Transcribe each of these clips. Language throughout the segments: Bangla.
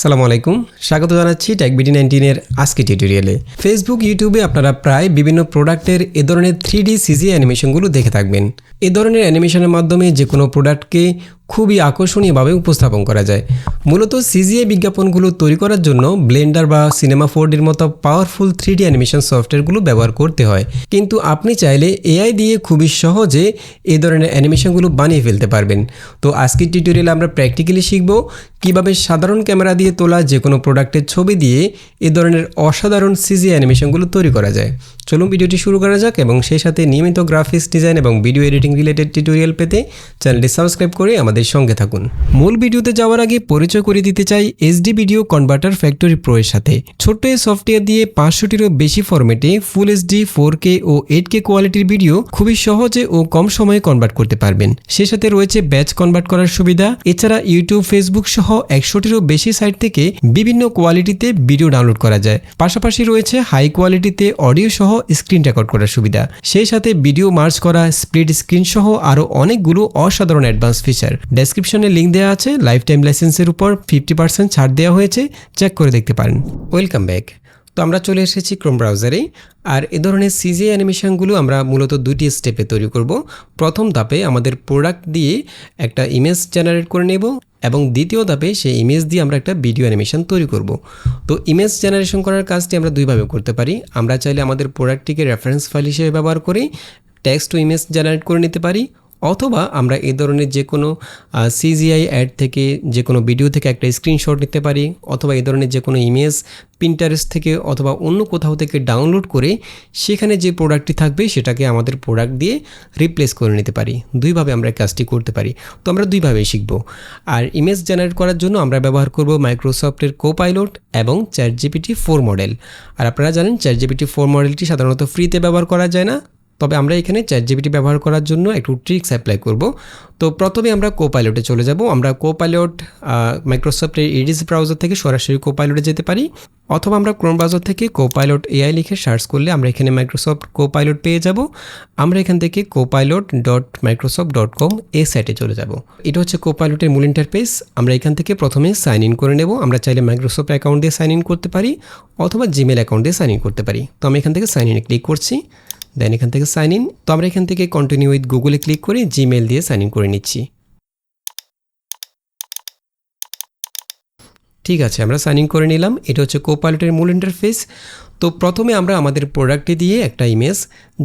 সালামু আলাইকুম। স্বাগত জানাচ্ছি ট্যাকবিডি নাইনটিনের আজকে টিউটোরিয়ালে ফেসবুক ইউটিউবে আপনারা প্রায় বিভিন্ন প্রোডাক্টের এ ধরনের থ্রি ডি সিজি অ্যানিমেশনগুলো দেখে থাকবেন। এ ধরনের অ্যানিমেশনের মাধ্যমে যে কোনো প্রোডাক্টকে খুবই আকর্ষণীয়ভাবে উপস্থাপন করা যায়। মূলত সিজিএ বিজ্ঞাপনগুলো তৈরি করার জন্য ব্লেন্ডার বা সিনেমা ফোরডির মতো পাওয়ারফুল থ্রি ডি অ্যানিমেশন সফটওয়্যারগুলো ব্যবহার করতে হয়। কিন্তু আপনি চাইলে এআই দিয়ে খুবই সহজে এ ধরনের অ্যানিমেশনগুলো বানিয়ে ফেলতে পারবেন। তো আজকের টিউটোরিয়ালে আমরা প্র্যাকটিক্যালি শিখব কীভাবে সাধারণ ক্যামেরা দিয়ে তোলা যে কোনো প্রোডাক্টের ছবি দিয়ে এ ধরনের অসাধারণ সিজি অ্যানিমেশনগুলো তৈরি করা যায়। চলুন ভিডিওটি শুরু করা যাক এবং সেই সাথে নিয়মিত গ্রাফিক্স ডিজাইন এবং ভিডিও এডিটিং রিলেটেড টিউটোরিয়াল পেতে চ্যানেলটি সাবস্ক্রাইব করে আমাদের সঙ্গে থাকুন। মূল ভিডিওতে যাওয়ার আগে পরিচয় করে দিতে চাই SD video converter factory pro এর সাথে। ছোট্ট এই সফটওয়্যার দিয়ে পাঁচশোটিরও বেশি ফরম্যাটে ফুল এইচডি ফোর কে ও এইট কে কোয়ালিটির ভিডিও খুবই সহজে ও কম সময়ে কনভার্ট করতে পারবেন। সে সাথে রয়েছে ব্যাচ কনভার্ট করার সুবিধা। এছাড়া ইউটিউব ফেসবুক সহ একশোটিরও বেশি সাইট থেকে বিভিন্ন কোয়ালিটিতে ভিডিও ডাউনলোড করা যায়। পাশাপাশি রয়েছে হাই কোয়ালিটিতে অডিও সহ স্ক্রিন রেকর্ড করার সুবিধা। সেই সাথে ভিডিও মার্চ করা, স্প্লিট স্ক্রিন সহ আরও অনেকগুলো অসাধারণ অ্যাডভান্স ফিচার। ডেসক্রিপশনে লিঙ্ক দেওয়া আছে লাইফ টাইম লাইসেন্সের উপর ফিফটি পার্সেন্ট ছাড় দেওয়া হয়েছে। চেক করে দেখতে পারেন। Welcome back. তো আমরা চলে এসেছি ক্রোম ব্রাউজারে। আর এ ধরনের সিজি অ্যানিমেশনগুলো আমরা মূলত দুটি স্টেপে তৈরি করব। প্রথম ধাপে আমাদের প্রোডাক্ট দিয়ে একটা ইমেজ জেনারেট করে নেব। এবং দ্বিতীয় ধাপে সেই ইমেজ দিয়ে আমরা একটা ভিডিও অ্যানিমেশন তৈরি করব। তো ইমেজ জেনারেশন করার কাজটি আমরা দুইভাবে করতে পারি। আমরা চাইলে আমাদের প্রোডাক্টটিকে রেফারেন্স ফাইল হিসেবে ব্যবহার করে টেক্সট টু ইমেজ জেনারেট করে নিতে পারি অথবা আমরা এই ধরনের যে কোনো সিজিআই অ্যাড থেকে যে কোনো ভিডিও থেকে একটা স্ক্রিনশট নিতে পারি, অথবা এই ধরনের যে কোনো ইমেজ প্রিন্টারেস্ট থেকে অথবা অন্য কোথাও থেকে ডাউনলোড করে সেখানে যে প্রোডাক্টটি থাকবে সেটাকে আমাদের প্রোডাক্ট দিয়ে রিপ্লেস করে নিতে পারি। দুইভাবে আমরা কাজটি করতে পারি। তো আমরা দুইভাবে শিখব। আর ইমেজ জেনারেট করার জন্য আমরা ব্যবহার করব মাইক্রোসফটের কো পাইলট এবং চ্যাট জিপিটি ফোর মডেল আর আপনারা জানেন চ্যাট জিপিটি ফোর মডেলটি সাধারণত ফ্রিতে ব্যবহার করা যায় না। তবে আমরা এখানে চ্যাট জিপিটি ব্যবহার করার জন্য একটু ট্রিক্স অ্যাপ্লাই করব। তো প্রথমে আমরা কো পাইলটে চলে যাব। আমরা কো পাইলট মাইক্রোসফটের ইডিস ব্রাউজার থেকে সরাসরি কো পাইলটে যেতে পারি। অথবা আমরা ক্রোম ব্রাউজার থেকে কো পাইলট এআই লিখে সার্চ করলে আমরা এখানে মাইক্রোসফট কো পাইলট পেয়ে যাব। আমরা এখান থেকে copilot dot Microsoft dot com এই সাইটে চলে যাব। এটা হচ্ছে কো পাইলটের মূল ইন্টারফেস আমরা এখান থেকে প্রথমে সাইন ইন করে নেব। আমরা চাইলে মাইক্রোসফট অ্যাকাউন্ট দিয়ে সাইন ইন করতে পারি। অথবা জিমেল অ্যাকাউন্ট দিয়ে সাইন ইন করতে পারি। তো আমি এখান থেকে সাইন ইনে ক্লিক করছি। দেন এখান থেকে সাইন ইন তো আমরা এখান থেকে কন্টিনিউ উইথ গুগলে ক্লিক করে জিমেল দিয়ে সাইন ইন করে নিচ্ছি। ঠিক আছে, আমরা সাইন ইন করে নিলাম। এটা হচ্ছে কোপাইলটের মূল ইন্টারফেস তো প্রথমে আমরা আমাদের প্রোডাক্টটি দিয়ে একটা ইমেজ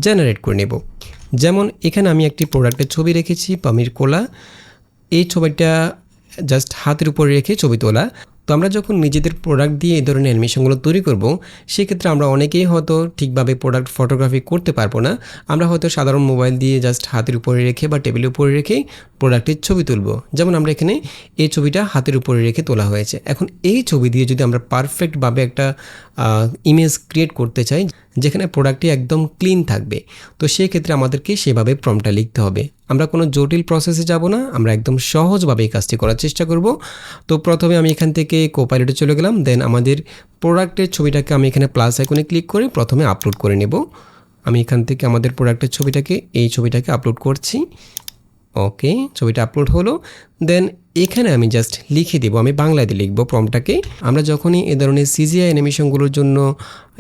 জেনারেট করে নেব। যেমন এখানে আমি একটি প্রোডাক্টের ছবি রেখেছি, পামির কোলা। এই ছবিটা জাস্ট হাতের উপরে রেখে ছবি তোলা। আমরা যখন নিজেদের প্রোডাক্ট দিয়ে এই ধরনের অ্যানিমেশনগুলো তৈরি করব, সেক্ষেত্রে আমরা অনেকেই হয়তো ঠিকভাবে প্রোডাক্ট ফটোগ্রাফি করতে পারব না। আমরা হয়তো সাধারণ মোবাইল দিয়ে জাস্ট হাতের উপরে রেখে বা টেবিলের উপরে রেখে প্রোডাক্টের ছবি তুলব। যেমন আমরা এখানে এই ছবিটা হাতের উপরে রেখে তোলা হয়েছে। এখন এই ছবি দিয়ে যদি আমরা পারফেক্টভাবে একটা ইমেজ ক্রিয়েট করতে চাই, যেখানে প্রোডাক্টটি একদম ক্লিন থাকবে। তো সেই ক্ষেত্রে আমাদেরকে সেভাবে প্রমটা লিখতে হবে। আমরা কোনো জটিল প্রসেসে যাব না, আমরা একদম সহজভাবে এই কাজটি করার চেষ্টা করব। তো প্রথমে আমি এখান থেকে কোপাইলটে চলে গেলাম দেন আমাদের প্রোডাক্টের ছবিটাকে আমি এখানে প্লাস আইকনে ক্লিক করে প্রথমে আপলোড করে নেব। আমি এখান থেকে আমাদের প্রোডাক্টের ছবিটাকে, এই ছবিটাকে আপলোড করছি। ওকে ছবিটা আপলোড হলো। দেন এখানে আমি জাস্ট লিখে দেবো, আমি বাংলাতে লিখব প্রমটাকে আমরা যখনই এ ধরনের সিজিআই অ্যানিমেশনগুলোর জন্য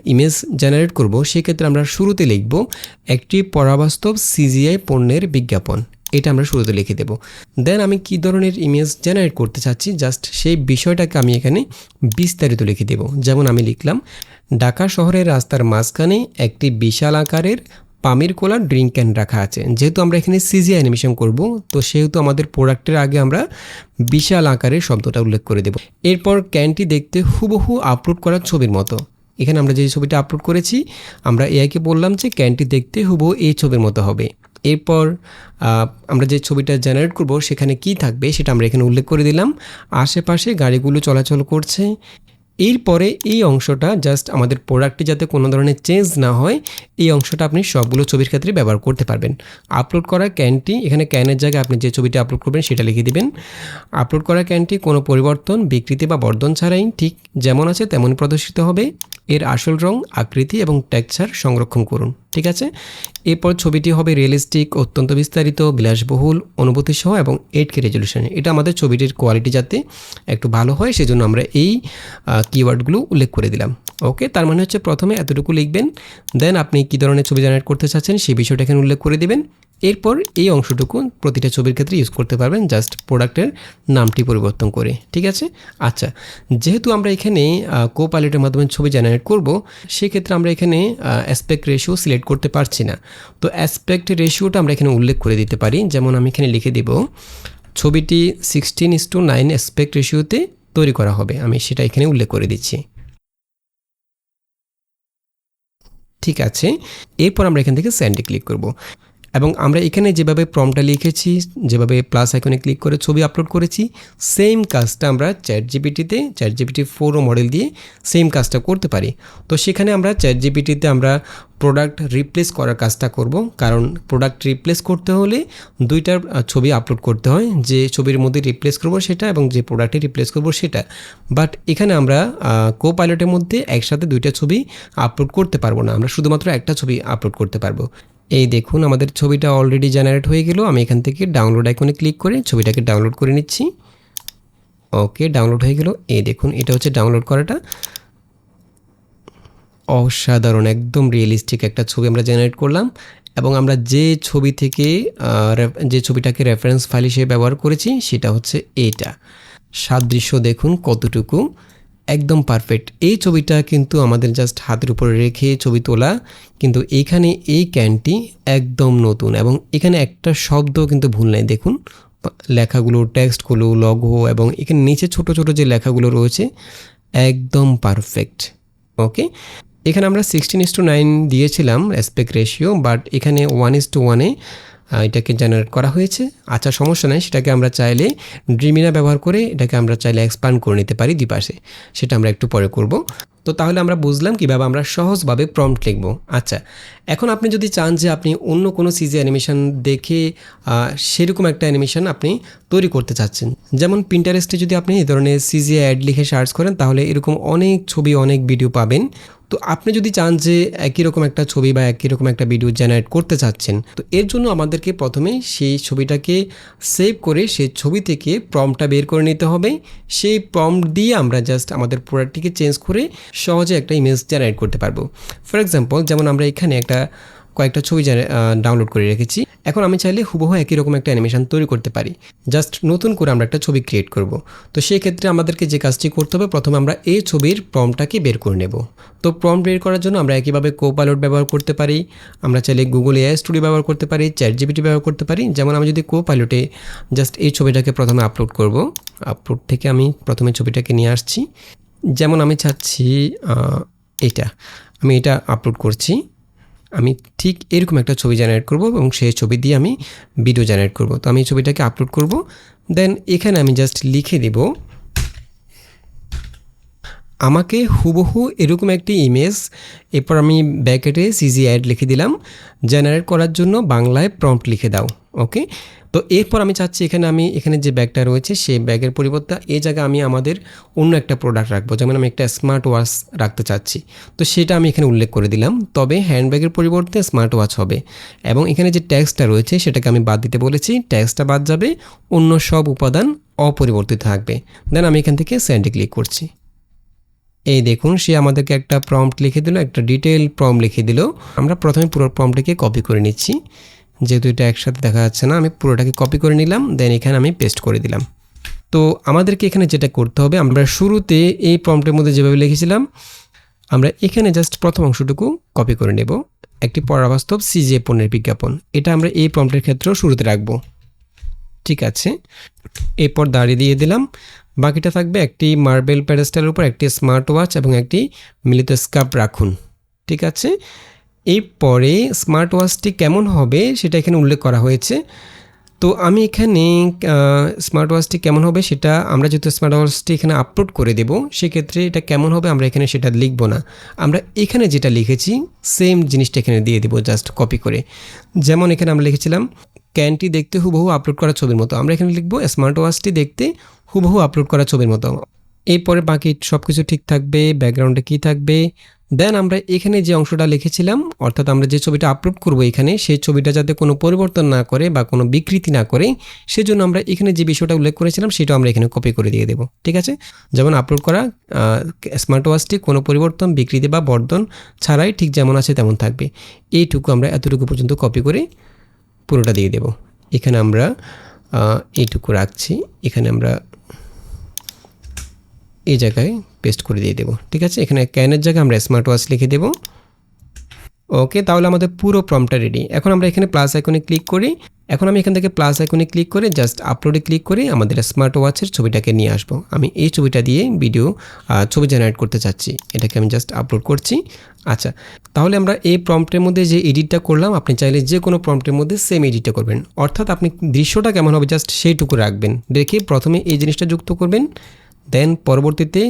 ইমেজ জেনারেট করব, সেক্ষেত্রে আমরা শুরুতে লিখব একটি পরাবাস্তব সিজিআই পণ্যের বিজ্ঞাপন। এটা আমরা শুরুতে লিখে দেব। দেন আমি কি ধরনের ইমেজ জেনারেট করতে চাচ্ছি? জাস্ট সেই বিষয়টাকে আমি এখানে বিস্তারিত লিখে দেব। যেমন আমি লিখলাম, ঢাকা শহরের রাস্তার মাঝখানে একটি বিশাল আকারের পামির কোলা, ড্রিঙ্ক ক্যান রাখা আছে। যেহেতু আমরা এখানে সিজি অ্যানিমেশন করব, তো সেহেতু আমাদের প্রোডাক্টের আগে আমরা বিশাল আকারের শব্দটা উল্লেখ করে দেব। এরপর ক্যানটি দেখতে হুবহু আপলোড করা ছবির মতো। এখানে আমরা যে ছবিটা আপলোড করেছি, আমরা এআইকে বললাম যে ক্যানটি দেখতে হুবহু এই ছবির মতো হবে। এরপর আমরা যে ছবিটা জেনারেট করব, সেখানে কি থাকবে সেটা আমরা এখানে উল্লেখ করে দিলাম। আশেপাশে গাড়িগুলো চলাচল করছে। এরপরে এই অংশটা জাস্ট আমাদের প্রোডাক্টটি যাতে কোনো ধরনের চেঞ্জ না হয়, এই অংশটা আপনি সবগুলো ছবির ক্ষেত্রে ব্যবহার করতে পারবেন। আপলোড করা ক্যানটি এখানে ক্যানের জায়গায় আপনি যে ছবিটা আপলোড করবেন সেটা লিখে দেবেন। আপলোড করা ক্যানটি কোনো পরিবর্তন, বিকৃতি বা বর্ধন ছাড়াই ঠিক যেমন আছে তেমনই প্রদর্শিত হবে। এর আসল রং, আকৃতি এবং টেক্সচার সংরক্ষণ করুন, ঠিক আছে? এরপর ছবিটি হবে রিয়েলিস্টিক, অত্যন্ত বিস্তারিত, বিলাসবহুল অনুভূতি সহ এবং এইট কে রেজলিউশনে। এটা আমাদের ছবিটির কোয়ালিটি যাতে একটু ভালো হয়, সেজন্য আমরা এই কিওয়ার্ডগুলো উল্লেখ করে দিলাম। ওকে, তার মানে হচ্ছে প্রথমে এতটুকু লিখবেন, দেন আপনি কী ধরনের ছবি জেনারেট করতে চাচ্ছেন সেই বিষয়টা এখানে উল্লেখ করে দিবেন। এরপর এই অংশটুকু প্রতিটা ছবির ক্ষেত্রে ইউজ করতে পারবেন জাস্ট প্রোডাক্টের নামটি পরিবর্তন করে, ঠিক আছে? আচ্ছা যেহেতু আমরা এখানে কো পাইলটের মাধ্যমে ছবি জেনারেট করব, সেক্ষেত্রে আমরা এখানে অ্যাসপেক্ট রেশিও সিলেক্ট করতে পারছি না। তো অ্যাসপেক্ট রেশিওটা আমরা এখানে উল্লেখ করে দিতে পারি, যেমন আমি এখানে লিখে দিব, ছবিটি sixteen is to nine aspect রেশিওতে তৈরি করা হবে, আমি সেটা এখানে উল্লেখ করে দিচ্ছি। ঠিক আছে, এরপর আমরা এখান থেকে স্যান্ডে ক্লিক করব। এবং আমরা এখানে যেভাবে প্রমটা লিখেছি, যেভাবে প্লাস আইকনে ক্লিক করে ছবি আপলোড করেছি সেম কাজটা আমরা chat জিপিটিতে chat GPT four o model দিয়ে সেম কাজটা করতে পারি। তো সেখানে আমরা চ্যাট জিপিটিতে আমরা প্রোডাক্ট রিপ্লেস করার কাজটা করব। কারণ প্রোডাক্ট রিপ্লেস করতে হলে দুইটার ছবি আপলোড করতে হয়। যে ছবির মধ্যে রিপ্লেস করব সেটা এবং যে প্রোডাক্টে রিপ্লেস করব সেটা। বাট এখানে আমরা কো পাইলটের মধ্যে একসাথে দুইটা ছবি আপলোড করতে পারব না। আমরা শুধুমাত্র একটা ছবি আপলোড করতে পারব। এই দেখুন, আমাদের ছবিটা অলরেডি জেনারেট হয়ে গেল। আমি এখান থেকে ডাউনলোড আইকনে ক্লিক করে ছবিটাকে ডাউনলোড করে নিচ্ছি। ওকে ডাউনলোড হয়ে গেল। এই দেখুন, এটা হচ্ছে ডাউনলোড করাটা। অসাধারণ, একদম রিয়েলিস্টিক একটা ছবি আমরা জেনারেট করলাম। এবং আমরা যে ছবি থেকে যে ছবিটাকে রেফারেন্স ফাইল হিসেবে ব্যবহার করেছি, সেটা হচ্ছে এটা। সাদৃশ্য দেখুন কতটুকু। একদম পারফেক্ট এই ছবিটা কিন্তু আমাদের জাস্ট হাতের উপরে রেখে ছবি তোলা, কিন্তু এখানে এই ক্যানটি একদম নতুন এবং এখানে একটা শব্দ কিন্তু ভুল নেই। দেখুন, লেখাগুলো টেক্সটগুলো লগো এবং এখানে নিচে ছোট ছোট যে লেখাগুলো রয়েছে, একদম পারফেক্ট ওকে এখানে আমরা সিক্সটিন ইস টু নাইন দিয়েছিলাম রেসপেক্ট রেশিও বাট এখানে ওয়ান ইস টু ওয়ানে এটাকে জেনারেট করা হয়েছে। আচ্ছা সমস্যা নাই, সেটাকে আমরা চাইলে ড্রিমিনা ব্যবহার করে এটাকে আমরা চাইলে এক্সপ্যান্ড করে নিতে পারি দুপাশে সেটা আমরা একটু পরে করব। তো তাহলে আমরা বুঝলাম কীভাবে আমরা সহজভাবে প্রম্পট লিখব। আচ্ছা এখন আপনি যদি চান যে আপনি অন্য কোনো সিজি অ্যানিমেশন দেখে সেরকম একটা অ্যানিমেশন আপনি তৈরি করতে চাচ্ছেন। যেমন পিন্টারেস্টে যদি আপনি এই ধরনের সিজি অ্যাড লিখে সার্চ করেন, তাহলে এরকম অনেক ছবি, অনেক ভিডিও পাবেন। তো আপনি যদি চান যে একই রকম একটা ছবি বা একই রকম একটা ভিডিও জেনারেট করতে চাচ্ছেন, তো এর জন্য আমাদেরকে প্রথমে সেই ছবিটাকে সেভ করে সেই ছবি থেকে প্রমটা বের করে নিতে হবে। সেই প্রম দিয়ে আমরা জাস্ট আমাদের প্রোডাক্টটিকে চেঞ্জ করে সহজে একটা ইমেজ জেনারেট করতে পারব। ফর এক্সাম্পল যেমন আমরা এখানে একটা, কয়েকটা ছবি ডাউনলোড করে রেখেছি। এখন আমি চাইলে হুবহু একই রকম একটা অ্যানিমেশন তৈরি করতে পারি। জাস্ট নতুন করে আমরা একটা ছবি ক্রিয়েট করব। তো সেই ক্ষেত্রে আমাদেরকে যে কাজটি করতে হবে, প্রথমে আমরা এই ছবির প্রমটাকে বের করে নেব। তো প্রম বের করার জন্য আমরা একইভাবে কো ব্যবহার করতে পারি। আমরা চাইলে গুগল এআই স্টুডিও ব্যবহার করতে পারি চ্যাট জিবিটি ব্যবহার করতে পারি। যেমন আমি যদি কো জাস্ট এই ছবিটাকে প্রথমে আপলোড করব আপলোড থেকে আমি প্রথমে ছবিটাকে নিয়ে আসছি। যেমন আমি চাচ্ছি এটা আমি এটা আপলোড করছি। আমি ঠিক এরকম একটা ছবি জেনারেট করব এবং সেই ছবি দিয়ে আমি ভিডিও জেনারেট করব। তো আমি ছবিটাকে আপলোড করব। দেন এখানে আমি জাস্ট লিখে দেব, আমাকে হুবহু এরকম একটি ইমেজ এরপর আমি ব্যাকেটে সিজি অ্যাড লিখে দিলাম। জেনারেট করার জন্য বাংলায় প্রম্পট লিখে দাও। ওকে তো এরপর আমি চাচ্ছি এখানে আমি, এখানে যে ব্যাগটা রয়েছে, সেই ব্যাগের পরিবর্তে এই জায়গায় আমি আমাদের অন্য একটা প্রোডাক্ট রাখব। যেমন আমি একটা স্মার্ট ওয়াচ রাখতে চাচ্ছি। তো সেটা আমি এখানে উল্লেখ করে দিলাম। তবে হ্যান্ডব্যাগের পরিবর্তে স্মার্ট ওয়াচ হবে। এবং এখানে যে ট্যাক্সটা রয়েছে, সেটাকে আমি বাদ দিতে বলেছি। ট্যাক্সটা বাদ যাবে, অন্য সব উপাদান অপরিবর্তিত থাকবে। দেন আমি এখান থেকে স্যান্ডে ক্লিক করছি। এই দেখুন, সে আমাদেরকে একটা প্রম্পট লিখে দিল, একটা ডিটেল প্রম লিখে দিল। আমরা প্রথমে পুরো প্রম্পটটিকে কপি করে নিচ্ছি। যেহেতু এটা একসাথে দেখা যাচ্ছে না, আমি পুরোটাকে কপি করে নিলাম দেন এখানে আমি পেস্ট করে দিলাম। তো আমাদেরকে এখানে যেটা করতে হবে, আমরা শুরুতে এই প্রম্পটের মধ্যে যেভাবে লিখেছিলাম, আমরা এখানে জাস্ট প্রথম অংশটুকু কপি করে নেব। একটি পরাবাস্তব সিজে পণ্যের বিজ্ঞাপন, এটা আমরা এই প্রম্পটের ক্ষেত্রেও শুরুতে রাখব। ঠিক আছে? এরপর দাঁড়িয়ে দিয়ে দিলাম। বাকিটা থাকবে একটি মার্বেল প্যাডেস্টালের উপর, একটি স্মার্ট ওয়াচ এবং একটি মিলিত স্কাপ রাখুন। ঠিক আছে? এরপরে স্মার্ট ওয়াচটি কেমন হবে সেটা এখানে উল্লেখ করা হয়েছে। তো আমি এখানে স্মার্ট ওয়াচটি কেমন হবে সেটা আমরা যেহেতু স্মার্ট ওয়াচটি এখানে আপলোড করে দেব, সেক্ষেত্রে এটা কেমন হবে আমরা এখানে সেটা লিখব না। আমরা এখানে যেটা লিখেছি সেম জিনিসটা এখানে দিয়ে দেবো জাস্ট কপি করে। যেমন এখানে আমরা লিখেছিলাম ক্যানটি দেখতে হুবহু আপলোড করা ছবির মতো। আমরা এখানে লিখব স্মার্ট ওয়াচটি দেখতে হুবহু আপলোড করা ছবির মতো। এরপরে বাকি সব কিছু ঠিক থাকবে ব্যাকগ্রাউন্ডে কী থাকবে দেন আমরা এখানে যে অংশটা লিখেছিলাম, অর্থাৎ আমরা যে ছবিটা আপলোড করব এখানে, সেই ছবিটা যাতে কোনো পরিবর্তন না করে বা কোনো বিকৃতি না করে, সেজন্য আমরা এখানে যে বিষয়টা উল্লেখ করেছিলাম সেটা আমরা এখানে কপি করে দিয়ে দেবো। ঠিক আছে? যেমন আপলোড করা স্মার্ট ওয়াচটি কোনো পরিবর্তন, বিকৃতি বা বর্ধন ছাড়াই ঠিক যেমন আছে তেমন থাকবে। এইটুকু আমরা এতটুকু পর্যন্ত কপি করে পুরোটা দিয়ে দেব। এখানে আমরা এইটুকু রাখছি। এখানে আমরা এই জায়গায় পেস্ট করে দিয়ে দেবো, ঠিক আছে? এখানে ক্যানের জায়গায় আমরা স্মার্ট ওয়াচ লিখে দেবো। ওকে তাহলে আমাদের পুরো প্রমটা রেডি এখন আমরা এখানে প্লাস আইকনে ক্লিক করি। এখন আমি এখান থেকে প্লাস আইকনে ক্লিক করে জাস্ট আপলোডে ক্লিক করে আমাদের স্মার্ট ওয়াচের ছবিটাকে নিয়ে আসব। আমি এই ছবিটা দিয়ে ভিডিও ছবি জেনারেট করতে চাচ্ছি। এটাকে আমি জাস্ট আপলোড করছি। আচ্ছা তাহলে আমরা এই প্রম্পটের মধ্যে যে এডিটটা করলাম, আপনি চাইলে যে কোনো প্রম্পটের মধ্যে সেম এডিটটা করবেন। অর্থাৎ আপনি দৃশ্যটা কেমন হবে জাস্ট সেইটুকু রাখবেন। রেখে প্রথমে এই জিনিসটা যুক্ত করবেন। দেন পরবর্তীতে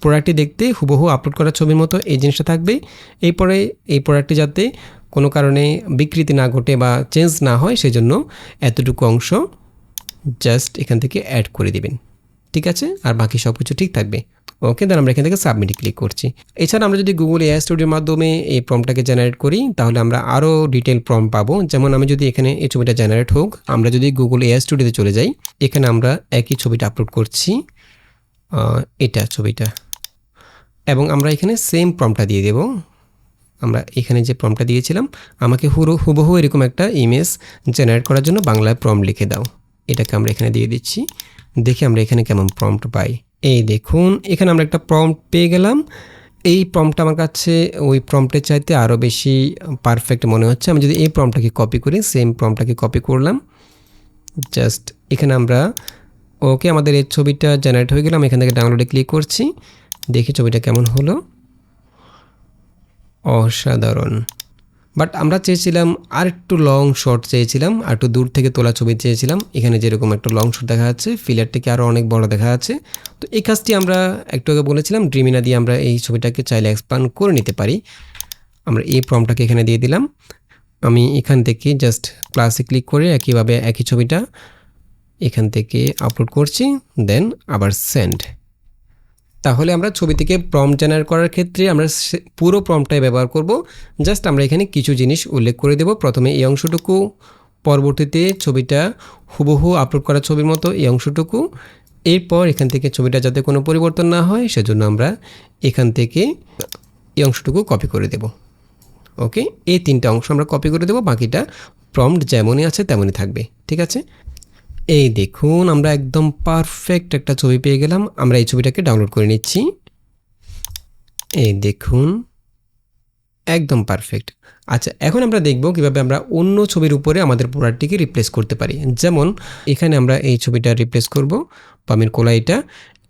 প্রোডাক্টটি দেখতে হুবহু আপলোড করা ছবির মতো এই জিনিসটা থাকবে এরপরে এই প্রোডাক্টটি যাতে কোনো কারণে বিকৃতি না ঘটে বা চেঞ্জ না হয় সেজন্য এতটুকু অংশ জাস্ট এখান থেকে অ্যাড করে দিবেন। ঠিক আছে? আর বাকি সব কিছু ঠিক থাকবে। ওকে, দেন আমরা এখান থেকে সাবমিটে ক্লিক করছি। এছাড়া আমরা যদি গুগল এআই স্টুডিওর মাধ্যমে এই প্রমটাকে জেনারেট করি, তাহলে আমরা আরও ডিটেল প্রম পাবো। যেমন আমি যদি এখানে এই ছবিটা জেনারেট হোক, আমরা যদি গুগল এআই স্টুডিওতে চলে যাই, এখানে আমরা একই ছবিটা আপলোড করছি। এটা ছবিটা। এবং আমরা এখানে সেম প্রমটা দিয়ে দেব। আমরা এখানে যে প্রমটা দিয়েছিলাম, আমাকে হুরো, হুবহু এরকম একটা ইমেজ জেনারেট করার জন্য বাংলায় প্রম লিখে দাও। এটাকে আমরা এখানে দিয়ে দিচ্ছি। দেখি আমরা এখানে কেমন প্রম্পট পাই। এই দেখুন, এখানে আমরা একটা প্রম্পট পেয়ে গেলাম। এই প্রম্পটটা আমার কাছে, ওই প্রম্পটের চাইতে আরও বেশি পারফেক্ট মনে হচ্ছে। আমি যদি এই প্রম্পটাকে কপি করি সেম প্রম্পটাকে কপি করলাম। জাস্ট এখানে আমরা ওকে, আমাদের এই ছবিটা জেনারেট হয়ে গেলাম এখান থেকে ডাউনলোডে ক্লিক করছি। দেখি ছবিটা কেমন হলো। অসাধারণ। বাট আমরা চেয়েছিলাম আর একটু লং শট চেয়েছিলাম আর একটু দূর থেকে তোলা ছবি চেয়েছিলাম। এখানে যেরকম একটা লং শট দেখা যাচ্ছে ফিলার থেকে আরও অনেক বড় দেখা যাচ্ছে। তো এই কাজটি আমরা একটু আগে বলেছিলাম ড্রিমিনা দিয়ে আমরা এই ছবিটাকে চাইলে এক্সপান্ড করে নিতে পারি। আমরা এই প্রমটাকে এখানে দিয়ে দিলাম। আমি এখান থেকে জাস্ট প্লাসে ক্লিক করে একইভাবে একই ছবিটা এখান থেকে আপলোড করছি দেন আবার সেন্ড তাহলে আমরা ছবি থেকে প্রম জেনারেট করার ক্ষেত্রে আমরা পুরো প্রমটাই ব্যবহার করব। জাস্ট আমরা এখানে কিছু জিনিস উল্লেখ করে দেব। প্রথমে এই অংশটুকু, পরবর্তীতে ছবিটা হুবহু আপলোড করা ছবির মতো এই অংশটুকু। এরপর এখান থেকে ছবিটা যাতে কোনো পরিবর্তন না হয়, সেজন্য আমরা এখান থেকে এই অংশটুকু কপি করে দেব। ওকে এই তিনটা অংশ আমরা কপি করে দেবো, বাকিটা প্রম্পট যেমনই আছে তেমনই থাকবে। ঠিক আছে? এই দেখুন, আমরা একদম পারফেক্ট একটা ছবি পেয়ে গেলাম। আমরা এই ছবিটাকে ডাউনলোড করে নিচ্ছি। এই দেখুন, একদম পারফেক্ট আচ্ছা এখন আমরা দেখব কীভাবে আমরা অন্য ছবির উপরে আমাদের প্রোডাক্টটিকে রিপ্লেস করতে পারি। যেমন, এখানে আমরা এই ছবিটা রিপ্লেস করব, পামির কোলাইটা,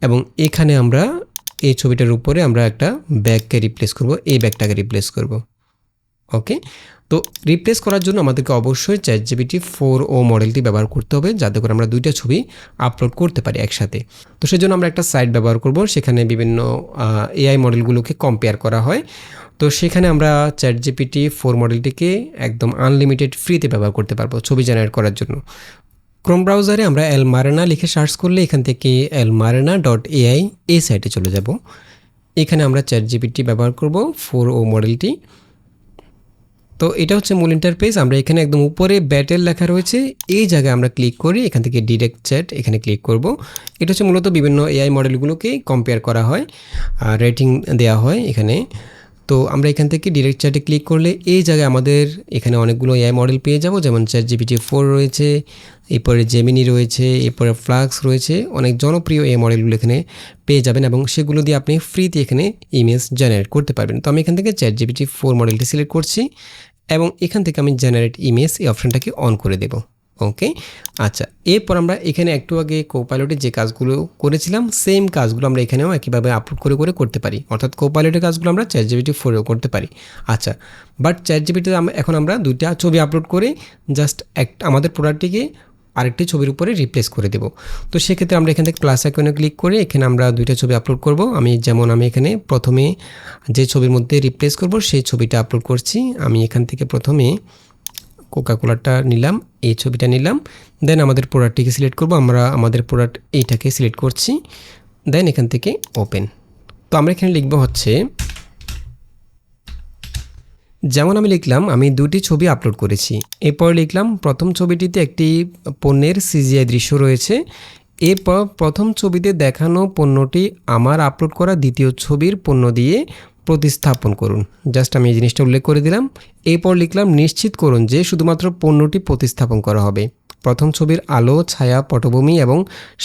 এবং এখানে আমরা এই ছবিটার উপরে আমরা একটা ব্যাগকে রিপ্লেস করব, এই ব্যাগটাকে রিপ্লেস করব। ওকে তো রিপ্লেস করার জন্য আমাদেরকে অবশ্যই চ্যাট জিবিটি ফোর ও মডেলটি ব্যবহার করতে হবে যাতে করে আমরা দুইটা ছবি আপলোড করতে পারি একসাথে। তো সেজন্য আমরা একটা সাইট ব্যবহার করব, সেখানে বিভিন্ন এআই মডেলগুলোকে কম্পেয়ার করা হয়। তো সেখানে আমরা চ্যাট জিপিটি ফোর মডেলটিকে একদম আনলিমিটেড ফ্রিতে ব্যবহার করতে পারব ছবি জেনারেট করার জন্য। ক্রোম ব্রাউজারে আমরা এল মারেনা লিখে সার্চ করলে এখান থেকে এল মারেনা ডট এআই এই সাইটে চলে যাব। এখানে আমরা চ্যাট জিপিটি ব্যবহার করব ফোর ও মডেলটি তো এটা হচ্ছে মূল ইন্টারফেস আমরা এখানে একদম উপরে ব্যাটেল লেখা রয়েছে। এই জায়গায় আমরা ক্লিক করি, এখান থেকে ডিরেক্ট চ্যাট এখানে ক্লিক করব। এটা হচ্ছে মূলত বিভিন্ন এআই মডেলগুলোকে কম্পেয়ার করা হয়, আর রেটিং দেওয়া হয় এখানে। তো আমরা এখান থেকে ডিরেক্ট চ্যাটে ক্লিক করলে এই জায়গায় আমাদের এখানে অনেকগুলো এআই মডেল পেয়ে যাব। যেমন চ্যাট জিপিটি ফোর রয়েছে, এরপরে জেমিনি রয়েছে, এরপরে ফ্লাক্স রয়েছে। অনেক জনপ্রিয় এই মডেলগুলো এখানে পেয়ে যাবেন এবং সেগুলো দিয়ে আপনি ফ্রিতে এখানে ইমেজ জেনারেট করতে পারবেন। তো আমি এখান থেকে চ্যাট জিপিটি ফোর মডেলটি সিলেক্ট করছি এবং এখান থেকে আমি জেনারেট ইমেজ এই অপশানটাকে অন করে দেব। ওকে আচ্ছা এরপর আমরা এখানে একটু আগে কোপাইলটের যে কাজগুলো করেছিলাম সেম কাজগুলো আমরা এখানেও একইভাবে আপলোড করে করে করতে পারি। অর্থাৎ কোপাইলটের কাজগুলো আমরা চ্যাট জিবিটি ফোরেও করতে পারি। আচ্ছা বাট চ্যাট জিবিটিতে এখন আমরা দুইটা ছবি আপলোড করে জাস্ট এক আমাদের প্রোডাক্টটিকে আরেকটি ছবির উপরে রিপ্লেস করে দেব। তো সেক্ষেত্রে আমরা এখান থেকে প্লাস আইকনে ক্লিক করে এখানে আমরা দুইটা ছবি আপলোড করব। আমি যেমন আমি এখানে প্রথমে যে ছবির মধ্যে রিপ্লেস করব, সেই ছবিটা আপলোড করছি। আমি এখান থেকে প্রথমে কোকা কোলাটা নিলাম, এই ছবিটা নিলাম। দেন আমাদের প্রোডাক্টটিকে সিলেক্ট করব। আমরা আমাদের প্রোডাক্ট এইটাকে সিলেক্ট করছি। দেন এখান থেকে ওপেন তো আমরা এখানে লিখব হচ্ছে, যেমন আমি লিখলাম, আমি দুটি ছবি আপলোড করেছি। এরপর লিখলাম, প্রথম ছবিটিতে একটি পণ্যের সিজিআই দৃশ্য রয়েছে। এরপর প্রথম ছবিতে দেখানো পণ্যটি আমার আপলোড করা দ্বিতীয় ছবির পণ্য দিয়ে প্রতিস্থাপন করুন। জাস্ট আমি এই জিনিসটা উল্লেখ করে দিলাম। এরপর লিখলাম, নিশ্চিত করুন যে শুধুমাত্র পণ্যটি প্রতিস্থাপন করা হবে। প্রথম ছবির আলো, ছায়া, পটভূমি এবং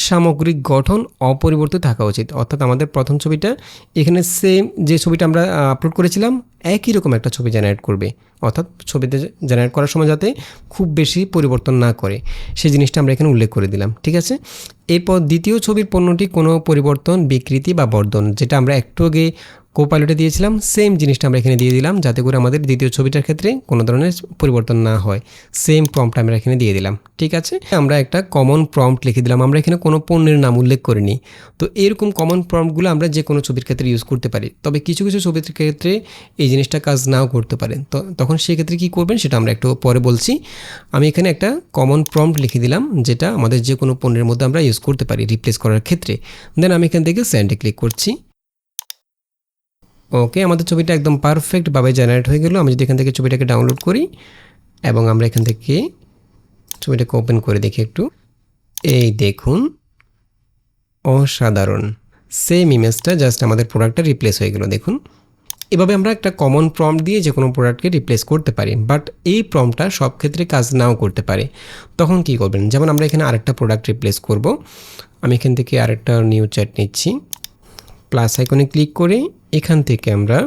সামগ্রিক গঠন অপরিবর্তিত থাকা উচিত। অর্থাৎ আমাদের প্রথম ছবিটা, এখানে সেম যে ছবিটা আমরা আপলোড করেছিলাম, একই রকম একটা ছবি জেনারেট করবে। অর্থাৎ ছবিতে জেনারেট করার সময় যাতে খুব বেশি পরিবর্তন না করে। সেই জিনিসটা আমরা এখানে উল্লেখ করে দিলাম, ঠিক আছে? এরপর দ্বিতীয় ছবির পণ্যটি কোনো পরিবর্তন, বিকৃতি বা বর্ধন, যেটা আমরা একটু আগে কোপাইলটে দিয়েছিলাম সেম জিনিসটা আমরা এখানে দিয়ে দিলাম, যাতে করে আমাদের দ্বিতীয় ছবিটার ক্ষেত্রে কোনো ধরনের পরিবর্তন না হয়। সেম প্রম্পট আমরা এখানে দিয়ে দিলাম, ঠিক আছে? আমরা একটা কমন প্রম্পট লিখে দিলাম, আমরা এখানে কোনো পণ্যের নাম উল্লেখ করিনি। তো এরকম কমন প্রম্পটগুলো আমরা যে কোনো ছবির ক্ষেত্রে ইউজ করতে পারি। তবে কিছু কিছু ছবির ক্ষেত্রে এই জিনিসটা কাজ নাও করতে পারে। তো তখন সেক্ষেত্রে কী করবেন সেটা আমরা একটু পরে বলছি। আমি এখানে একটা কমন প্রম্পট লিখে দিলাম, যেটা আমাদের যে কোনো পণ্যের মধ্যে আমরা ইউজ করতে পারি রিপ্লেস করার ক্ষেত্রে। দেন আমি এখান থেকে স্যান্ডে ক্লিক করছি। ওকে আমাদের ছবিটা একদম পারফেক্টভাবে জেনারেট হয়ে গেল। আমি যদি এখান থেকে ছবিটাকে ডাউনলোড করি এবং আমরা এখান থেকে ছবিটাকে ওপেন করে দেখি একটু। এই দেখুন, অসাধারণ। সেম ইমেজটা জাস্ট আমাদের প্রোডাক্টটা রিপ্লেস হয়ে গেল, দেখুন। এভাবে আমরা একটা কমন প্রম্পট দিয়ে যে কোনো প্রোডাক্টকে রিপ্লেস করতে পারি বাট এই প্রম্পটটা সব ক্ষেত্রে কাজ নাও করতে পারে। তখন কি করবেন? যেমন আমরা এখানে আরেকটা প্রোডাক্ট রিপ্লেস করব। আমি এখান থেকে আরেকটা নিউ চ্যাট নিচ্ছি। প্লাস আইকনে ক্লিক করে এখান থেকে আমরা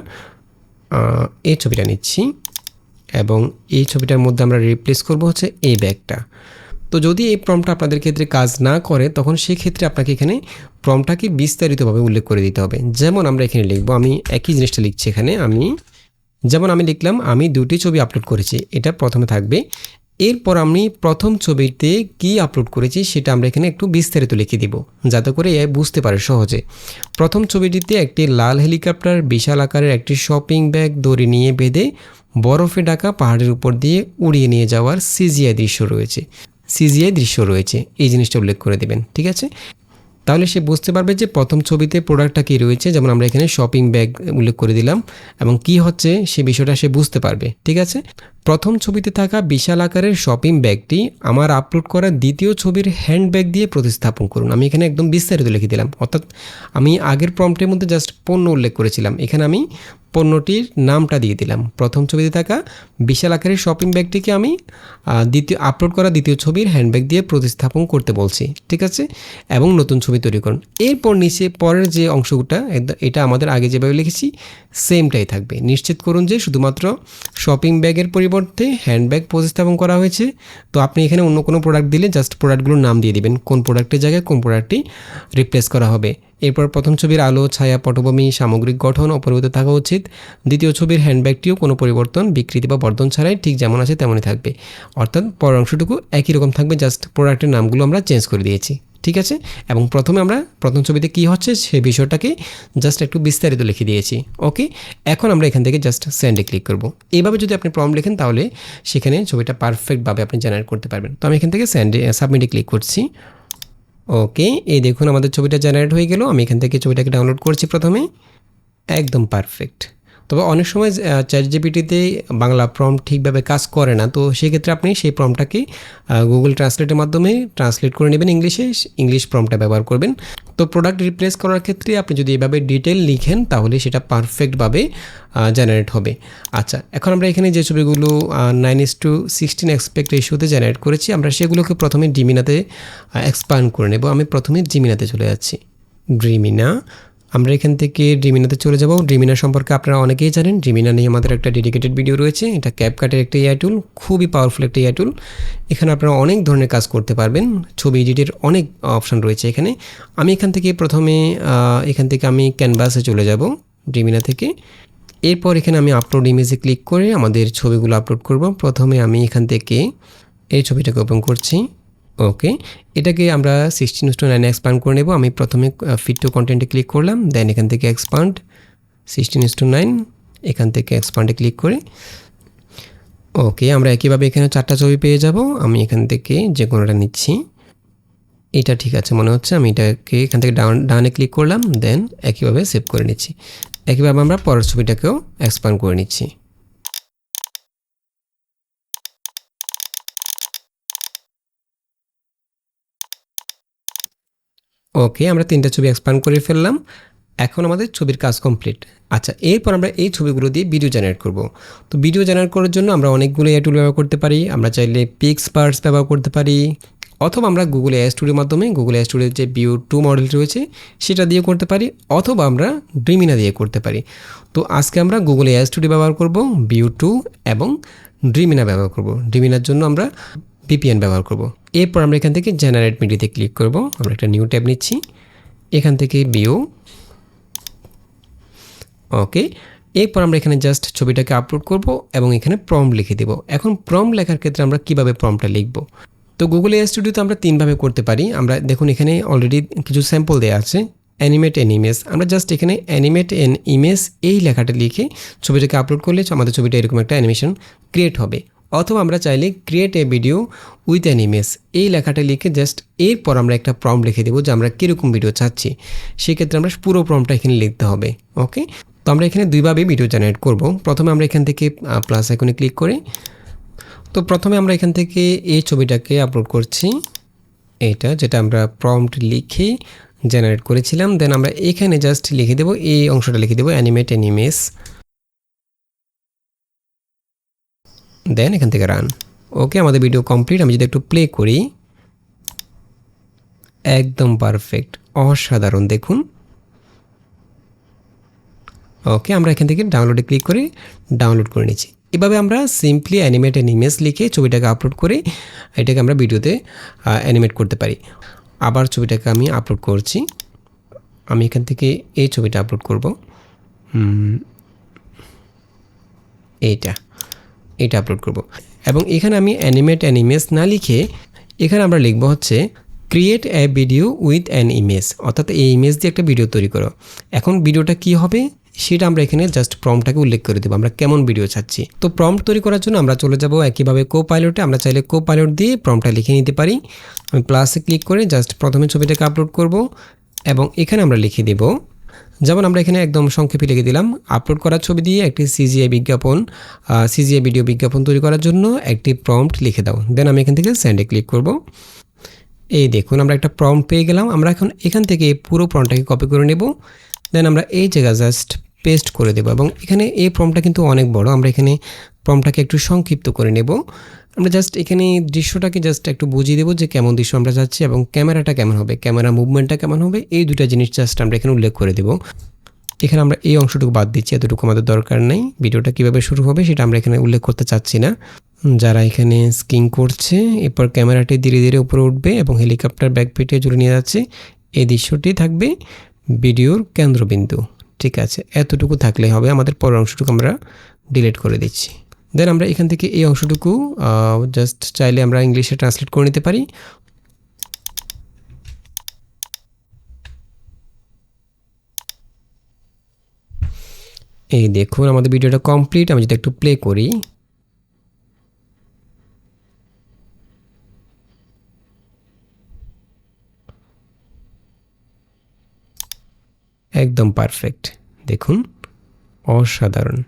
এই ছবিটা নিচ্ছি এবং এই ছবিটার মধ্যে আমরা রিপ্লেস করব হচ্ছে এই ব্যাগটা। তো যদি এই প্রমটা আপনাদের ক্ষেত্রে কাজ না করে, তখন সেই ক্ষেত্রে আপনাকে এখানে প্রমটাকে বিস্তারিতভাবে উল্লেখ করে দিতে হবে। যেমন আমরা এখানে লিখব, আমি একই জিনিসটা লিখছি এখানে, আমি, যেমন আমি লিখলাম, আমি দুটি ছবি আপলোড করেছি, এটা প্রথমে থাকবে এরপর আমি প্রথম ছবিতে কি আপলোড করেছি সেটা আমরা এখানে একটু বিস্তারিত লিখে দিব, যাতে করে এ বুঝতে পারে সহজে। প্রথম ছবিটিতে একটি লাল হেলিকপ্টার বিশাল আকারের একটি শপিং ব্যাগ দড়ি নিয়ে বেঁধে বরফে ঢাকা পাহাড়ের উপর দিয়ে উড়িয়ে নিয়ে যাওয়ার সিজিআই দৃশ্য রয়েছে। সিজিআই দৃশ্য রয়েছে, এই জিনিসটা উল্লেখ করে দেবেন, ঠিক আছে? তাহলে সে বুঝতে পারবে যে প্রথম ছবিতে প্রোডাক্টটা কী রয়েছে, যেমন আমরা এখানে শপিং ব্যাগ উল্লেখ করে দিলাম, এবং কি হচ্ছে সে বিষয়টা সে বুঝতে পারবে, ঠিক আছে? প্রথম ছবিতে থাকা বিশাল আকারের শপিং ব্যাগটি আমার আপলোড করা দ্বিতীয় ছবির হ্যান্ড ব্যাগ দিয়ে প্রতিস্থাপন করুন। আমি এখানে একদম বিস্তারিত লিখে দিলাম। অর্থাৎ আমি আগের প্রম্পটের মধ্যে জাস্ট পণ্য উল্লেখ করেছিলাম। এখানে আমি পণ্যটির নামটা দিয়ে দিলাম। প্রথম ছবিতে থাকা বিশাল আকারের শপিং ব্যাগটিকে আমি দ্বিতীয় আপলোড করা দ্বিতীয় ছবির হ্যান্ডব্যাগ দিয়ে প্রতিস্থাপন করতে বলছি। ঠিক আছে? এবং নতুন ছবি তৈরি করুন। এরপর নিচে পরের যে অংশটা এটা আমাদের আগে যেভাবে লিখেছি সেমটাই থাকবে। নিশ্চিত করুন যে শুধুমাত্র শপিং ব্যাগের পরিবর্তে হ্যান্ডব্যাগ প্রতিস্থাপন করা হয়েছে। তো আপনি এখানে অন্য কোনো প্রোডাক্ট দিলে জাস্ট প্রোডাক্টগুলোর নাম দিয়ে দিবেন, কোন প্রোডাক্টের জায়গায় কোন প্রোডাক্টটি রিপ্লেস করা হবে। এরপর প্রথম ছবির আলো, ছায়া, পটভূমি, সামগ্রিক গঠন, অপরিবর্তিত থাকা উচিত। দ্বিতীয় ছবির হ্যান্ডব্যাগটিও কোনো পরিবর্তন, বিকৃতি বা বর্ধন ছাড়াই ঠিক যেমন আছে তেমনই থাকবে। অর্থাৎ পরের অংশটুকু একই রকম থাকবে জাস্ট প্রোডাক্টের নামগুলো আমরা চেঞ্জ করে দিয়েছি। ঠিক আছে? এবং প্রথমে আমরা প্রথম ছবিতে কী হচ্ছে সেই বিষয়টাকে জাস্ট একটু বিস্তারিত লিখে দিয়েছি ওকে এখন আমরা এখান থেকে জাস্ট সেন্ডে ক্লিক করব। এইভাবে যদি আপনি প্রম লেখেন তাহলে সেখানে ছবিটা পারফেক্টভাবে আপনি জেনারেট করতে পারবেন। তো আমি এখান থেকে স্যান্ডে সাবমিটে ক্লিক করছি। ওকে এই দেখুন আমাদের ছবিটা জেনারেট হয়ে গেল। আমি এখান থেকে ছবিটাকে ডাউনলোড করছি প্রথমে। একদম পারফেক্ট তবে অনেক সময় চ্যাট জিপিটিতে বাংলা প্রম ঠিকভাবে কাজ করে না। তো সেক্ষেত্রে আপনি সেই প্রমটাকে গুগল ট্রান্সলেটের মাধ্যমে ট্রান্সলেট করে নেবেন ইংলিশে ইংলিশ প্রমটা ব্যবহার করবেন। তো প্রোডাক্ট রিপ্লেস করার ক্ষেত্রে আপনি যদি এভাবে ডিটেল লিখেন, তাহলে সেটা পারফেক্টভাবে জেনারেট হবে। আচ্ছা এখন আমরা এখানে যে ছবিগুলো nine is to sixteen expect রেশিওতে generate করেছি, আমরা সেগুলোকে প্রথমে ডিমিনাতে এক্সপান্ড করে নেব। আমি প্রথমে ডিমিনাতে চলে যাচ্ছি। ড্রিমিনা আমরা এখান থেকে ড্রিমিনাতে চলে যাব। ড্রিমিনা সম্পর্কে আপনারা অনেকেই জানেন। ড্রিমিনা নিয়ে আমাদের একটা ডেডিকেটেড ভিডিও রয়েছে। এটা ক্যাপকাটের একটা এআই টুল খুবই পাওয়ারফুল একটা এআই টুল এখানে আপনারা অনেক ধরনের কাজ করতে পারবেন। ছবি এডিটের অনেক অপশান রয়েছে এখানে। আমি এখান থেকে প্রথমে এখান থেকে আমি ক্যানভাসে চলে যাব ড্রিমিনা থেকে। এরপর এখানে আমি আপলোড ইমেজে ক্লিক করে আমাদের ছবিগুলো আপলোড করব। প্রথমে আমি এখান থেকে এই ছবিটাকে ওপেন করছি। ওকে এটাকে আমরা সিক্সটিন টু নাইনে এক্সপান্ড করে নেব। আমি প্রথমে ফিট টু কন্টেন্টে ক্লিক করলাম দেন এখান থেকে এক্সপান্ড সিক্সটিন টু নাইন এখান থেকে এক্সপান্ডে ক্লিক করে। ওকে আমরা একইভাবে এখানে চারটা ছবি পেয়ে যাব। আমি এখান থেকে যে কোনোটা নিচ্ছি, এটা ঠিক আছে মনে হচ্ছে। আমি এটাকে এখান থেকে ডাউন ডাউনে ক্লিক করলাম দেন একইভাবে সেভ করে নিচ্ছি। একইভাবে আমরা পরের ছবিটাকেও এক্সপান্ড করে নিচ্ছি। ওকে আমরা তিনটা ছবি এক্সপ্যান্ড করে ফেললাম। এখন আমাদের ছবির কাজ কমপ্লিট আচ্ছা এরপর আমরা এই ছবিগুলো দিয়ে ভিডিও জেনারেট করব। তো ভিডিও জেনারেট করার জন্য আমরা অনেকগুলো এ টুল ব্যবহার করতে পারি। আমরা চাইলে পিক্স পার্টস ব্যবহার করতে পারি। অথবা আমরা গুগল এ স্টুডিওর মাধ্যমে গুগল এ স্টুডিওর যে বিউ টু মডেল রয়েছে, সেটা দিয়ে করতে পারি। অথবা আমরা ড্রিমিনা দিয়ে করতে পারি। তো আজকে আমরা গুগল এ স্টুডিও ব্যবহার করব বিউ টু এবং ড্রিমিনা ব্যবহার করব। ড্রিমিনার জন্য আমরা ভিপিএন ব্যবহার করব। এরপর আমরা এখান থেকে জেনারেট মিডিয়াতে ক্লিক করব। আমরা একটা নিউ ট্যাব নিচ্ছি। এখান থেকে বিউ ওকে এরপর আমরা এখানে জাস্ট ছবিটাকে আপলোড করব এবং এখানে প্রম লিখে দেব। এখন প্রম লেখার ক্ষেত্রে আমরা কীভাবে প্রমটা লিখব? তো গুগল এ স্টুডিওতে আমরা তিনভাবে করতে পারি। আমরা দেখুন এখানে অলরেডি কিছু স্যাম্পল দেওয়া আছে। অ্যানিমেট এন ইমেজ আমরা জাস্ট এখানে অ্যানিমেট এন ইমেজ এই লেখাটা লিখে ছবিটাকে আপলোড করলে আমাদের ছবিটা এরকম একটা অ্যানিমেশন ক্রিয়েট হবে। অথবা আমরা চাইলে create a video with an image এই লেখাটা লিখে জাস্ট এরপর আমরা একটা প্রম লিখে দেবো যে আমরা কীরকম ভিডিও চাচ্ছি। সেক্ষেত্রে আমরা পুরো প্রমটা এখানে লিখতে হবে ওকে তো আমরা এখানে দুইভাবে ভিডিও জেনারেট করব। প্রথমে আমরা এখান থেকে প্লাস আইকনে ক্লিক করি। তো প্রথমে আমরা এখান থেকে এই ছবিটাকে আপলোড করছি। এইটা যেটা আমরা প্রম্পট লিখে জেনারেট করেছিলাম। দেন আমরা এখানে জাস্ট লিখে দেবো, এই অংশটা লিখে দেবো অ্যানিমেট অ্যানিমেস দেন এখান থেকে রান ওকে আমাদের ভিডিও কমপ্লিট আমি যদি একটু প্লে করি, একদম পারফেক্ট অসাধারণ, দেখুন। ওকে আমরা এখান থেকে ডাউনলোডে ক্লিক করে ডাউনলোড করে নিচ্ছি। এভাবে আমরা সিম্পলি অ্যানিমেট অ্যান ইমেজ লিখে ছবিটাকে আপলোড করে এটাকে আমরা ভিডিওতে অ্যানিমেট করতে পারি। আবার ছবিটাকে আমি আপলোড করছি। আমি এখান থেকে এই ছবিটা আপলোড করব। এইটা। এটা আপলোড করব। এবং এখানে আমি অ্যানিমেট অ্যান ইমেজ না লিখে এখানে আমরা লিখব হচ্ছে create a video with an image অর্থাৎ এই ইমেজ দিয়ে একটা ভিডিও তৈরি করো। এখন ভিডিওটা কি হবে? সেটা আমরা এখানে জাস্ট প্রমটাকে উল্লেখ করে দেবো। আমরা কেমন ভিডিও চাচ্ছি তো প্রম্পট তৈরি করার জন্য আমরা চলে যাব একইভাবে কো পাইলটে আমরা চাইলে কো পাইলট দিয়ে প্রমটা লিখে নিতে পারি। আমি প্লাসে ক্লিক করে জাস্ট প্রথমে ছবিটাকে আপলোড করব। এবং এখানে আমরা লিখে দেব যেমন আমরা এখানে একদম সংক্ষেপে লিখে দিলাম আপলোড করার ছবি দিয়ে একটি সিজিআই বিজ্ঞাপন সিজিআই ভিডিও বিজ্ঞাপন তৈরি করার জন্য একটি প্রম্পট লিখে দাও। দেন আমি এখান থেকে স্যান্ডে ক্লিক করব। এই দেখুন, আমরা একটা প্রম্পট পেয়ে গেলাম। আমরা এখন এখান থেকে পুরো প্রম্পটটাকে কপি করে নেব। দেন আমরা এই জায়গা জাস্ট পেস্ট করে দেবো এবং এখানে এই প্রমটা কিন্তু অনেক বড়। আমরা এখানে প্রমটাকে একটু সংক্ষিপ্ত করে নেব। আমরা জাস্ট এখানে দৃশ্যটাকে জাস্ট একটু বুঝিয়ে দেবো যে কেমন দৃশ্য আমরা যাচ্ছি এবং ক্যামেরাটা কেমন হবে, ক্যামেরা মুভমেন্টটা কেমন হবে, এই দুটা জিনিস জাস্ট আমরা এখানে উল্লেখ করে দেবো। এখানে আমরা এই অংশটুকু বাদ দিচ্ছি, এতটুকু আমাদের দরকার নেই। ভিডিওটা কীভাবে শুরু হবে সেটা আমরা এখানে উল্লেখ করতে চাচ্ছি না। যারা এখানে স্কিং করছে, এরপর ক্যামেরাটি ধীরে ধীরে উপরে উঠবে এবং হেলিকপ্টার ব্যাক পিটে জুড়ে নিয়ে যাচ্ছে। এই দৃশ্যটি থাকবে ভিডিওর কেন্দ্রবিন্দু। ঠিক আছে, এতটুকু থাকলে হবে। আমাদের পরের অংশটুকু আমরা ডিলিট করে দিচ্ছি। দেন আমরা এখান থেকে এই অংশটুকু জাস্ট চাইলে আমরা ইংলিশে ট্রান্সলেট করে নিতে পারি। এই দেখুন, আমাদের ভিডিওটা কমপ্লিট আমি যদি একটু প্লে করি। একদম পারফেক্ট দেখুন, অসাধারণ।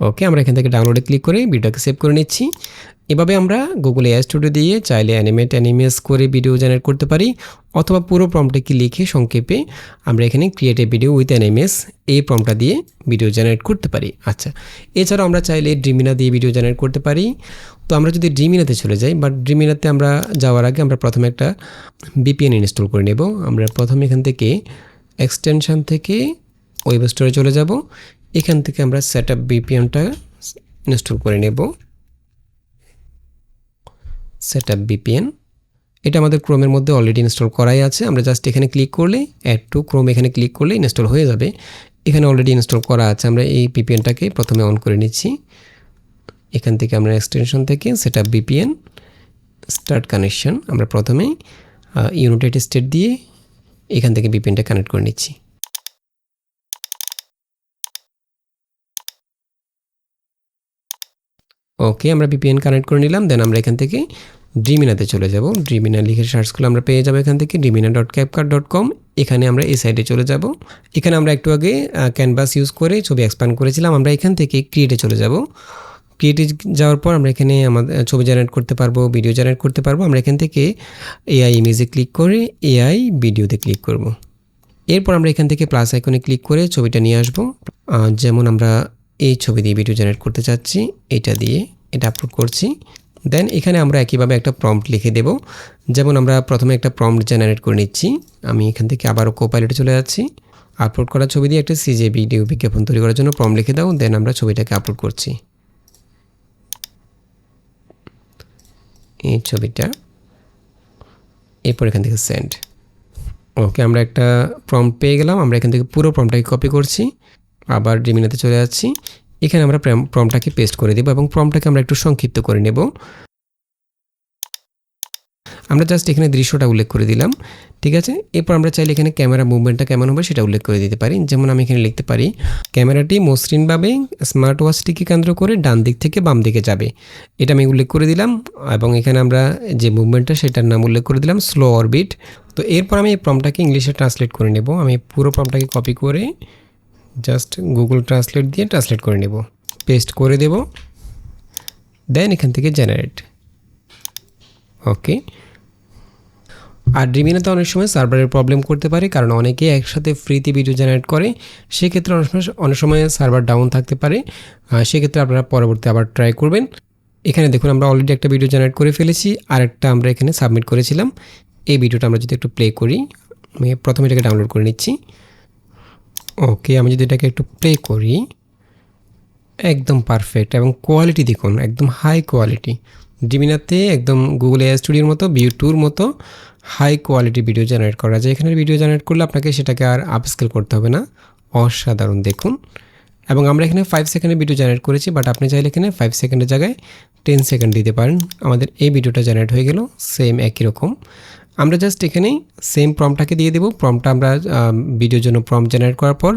ওকে আমরা এখান থেকে ডাউনলোডে ক্লিক করে ভিডিওকে সেভ করে নিচ্ছি। এভাবে আমরা গুগল এআই স্টুডিও দিয়ে চাইলে অ্যানিমেট অ্যানিমেস করে ভিডিও জেনারেট করতে পারি, অথবা পুরো প্রমটাকে লিখে সংক্ষেপে আমরা এখানে create a video with an image এই প্রমটা দিয়ে ভিডিও জেনারেট করতে পারি। আচ্ছা এছাড়াও আমরা চাইলে ড্রিমিনা দিয়ে ভিডিও জেনারেট করতে পারি। তো আমরা যদি ড্রিমিনাতে চলে যাই বাট ড্রিমিনাতে আমরা যাওয়ার আগে আমরা প্রথমে একটা বিপিএন ইনস্টল করে নেব। আমরা প্রথমে এখান থেকে এক্সটেনশান থেকে ওয়েব স্টোরে চলে যাব। এখান থেকে আমরা সেট আপ বিপিএনটা ইনস্টল করে নেব। সেট আপ বিপিএন এটা আমাদের ক্রোমের মধ্যে অলরেডি ইনস্টল করাই আছে। আমরা জাস্ট এখানে ক্লিক করলে অ্যাড টু ক্রোম এখানে ক্লিক করলে ইনস্টল হয়ে যাবে। এখানে অলরেডি ইনস্টল করা আছে। আমরা এই বিপিএনটাকে প্রথমে অন করে নিচ্ছি। এখান থেকে আমরা এক্সটেনশন থেকে set up VPN start connection আমরা প্রথমে ইউনাইটেড স্টেট দিয়ে এখান থেকে বিপিএনটা কানেক্ট করে নিচ্ছি। ওকে আমরা বিপিএন কানেক্ট করে নিলাম দেন আমরা এখান থেকে ড্রিমিনাতে চলে যাব। ড্রিমিনা লিখে সার্চ করলে আমরা পেয়ে যাব এখান থেকে ড্রিমিনা ডট ক্যাপকার ডট কম এখানে আমরা এই সাইডে চলে যাব। এখানে আমরা একটু আগে ক্যানভাস ইউজ করে ছবি এক্সপ্যান্ড করেছিলাম। আমরা এখান থেকে ক্রিয়েটে চলে যাব। ক্রিয়েটে যাওয়ার পর আমরা এখানে আমাদের ছবি জেনারেট করতে পারব ভিডিও জেনারেট করতে পারব। আমরা এখান থেকে এআই ইমেজে ক্লিক করে এআই ভিডিওতে ক্লিক করব। এরপর আমরা এখান থেকে প্লাস আইকনে ক্লিক করে ছবিটা নিয়ে আসব। যেমন আমরা এই ছবি দিয়ে ভিডিও জেনারেট করতে চাচ্ছি, এটা দিয়ে এটা আপলোড করছি। দেন এখানে আমরা একইভাবে একটা প্রম্পট লিখে দেব। যেমন আমরা প্রথমে একটা প্রম্পট জেনারেট করে নিচ্ছি, আমি এখান থেকে আবারও কোপাইলেটে চলে যাচ্ছি। আপলোড করা ছবি দিয়ে একটা সিজে ভিডিও বিজ্ঞাপন তৈরি করার জন্য প্রম্পট লিখে দাও দেন আমরা ছবিটাকে আপলোড করছি। এই ছবিটা এরপর এখান থেকে সেন্ড ওকে আমরা একটা প্রম্পট পেয়ে গেলাম, আমরা এখান থেকে পুরো প্রম্পটটাকে কপি করছি। আবার ডিমিনাতে চলে যাচ্ছি। এখানে আমরা প্রম্পটটাকে পেস্ট করে দেবো এবং প্রম্পটটাকে আমরা একটু সংক্ষিপ্ত করে নেব। আমরা জাস্ট এখানে দৃশ্যটা উল্লেখ করে দিলাম, ঠিক আছে? এরপর আমরা চাইলে এখানে ক্যামেরা মুভমেন্টটা কেমন হবে সেটা উল্লেখ করে দিতে পারি। যেমন আমি এখানে লিখতে পারি ক্যামেরাটি মসৃণভাবে স্মার্ট ওয়াচটিকে কেন্দ্র করে ডান দিক থেকে বাম দিকে যাবে। এটা আমি উল্লেখ করে দিলাম এবং এখানে আমরা যে মুভমেন্টটা সেটার নাম উল্লেখ করে দিলাম স্লো অরবিট তো এরপর আমি এই প্রমটাকে ইংলিশে ট্রান্সলেট করে নেব। আমি পুরো প্রমটাকে কপি করে জাস্ট গুগল ট্রান্সলেট দিয়ে ট্রান্সলেট করে নেব। পেস্ট করে দেব। দেন এখান থেকে জেনারেট ওকে আর ড্রিমিনাতে অনেক সময় সার্ভারের প্রবলেম করতে পারে, কারণ অনেকে একসাথে ফ্রিতে ভিডিও জেনারেট করে। সেক্ষেত্রে অনেক সময় অনেক সময় সার্ভার ডাউন থাকতে পারে। সেক্ষেত্রে আপনারা পরবর্তী আবার ট্রাই করবেন। এখানে দেখুন, আমরা অলরেডি একটা ভিডিও জেনারেট করে ফেলেছি। আর একটা আমরা এখানে সাবমিট করেছিলাম। এই ভিডিওটা আমরা যদি একটু প্লে করি, আমি প্রথমে এটাকে ডাউনলোড করে নিচ্ছি। ওকে আমি যদি এটাকে একটু প্লে করি, একদম পারফেক্ট এবং কোয়ালিটি দেখুন, একদম হাই কোয়ালিটি ডিমিনাতে একদম গুগল এআই স্টুডিওর মতো ভিউ টুর মতো হাই কোয়ালিটি ভিডিও জেনারেট করা যায়। এখানে ভিডিও জেনারেট করলে আপনাকে সেটাকে আর আপস্কেল করতে হবে না। অসাধারণ, দেখুন। এবং আমরা এখানে ফাইভ সেকেন্ডের ভিডিও জেনারেট করেছি বাট আপনি চাইলে এখানে ফাইভ সেকেন্ডের জায়গায় টেন সেকেন্ড দিতে পারেন। আমাদের এই ভিডিওটা জেনারেট হয়ে গেল সেম একই রকম। আমরা জাস্ট এখানেই সেম প্রমটাকে দিয়ে দেবো। প্রমটা আমরা ভিডিওর জন্য প্রম জেনারেট করার পর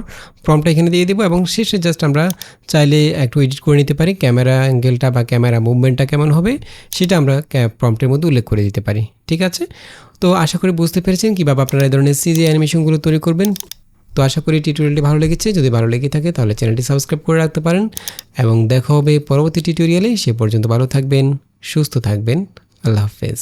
প্রমটা এখানে দিয়ে দেবো এবং শেষে জাস্ট আমরা চাইলে একটু এডিট করে নিতে পারি। ক্যামেরা অ্যাঙ্গেলটা বা ক্যামেরা মুভমেন্টটা কেমন হবে সেটা আমরা প্রম্পটের মধ্যে উল্লেখ করে দিতে পারি। ঠিক আছে? তো আশা করি বুঝতে পেরেছেন কীভাবে আপনারা এই ধরনের সিজি অ্যানিমেশনগুলো তৈরি করবেন। তো আশা করি টিউটোরিয়ালটি ভালো লেগেছে। যদি ভালো লেগে থাকে তাহলে চ্যানেলটি সাবস্ক্রাইব করে রাখতে পারেন এবং দেখা হবে পরবর্তী টিউটোরিয়ালে সে পর্যন্ত ভালো থাকবেন, সুস্থ থাকবেন। আল্লাহ হাফেজ।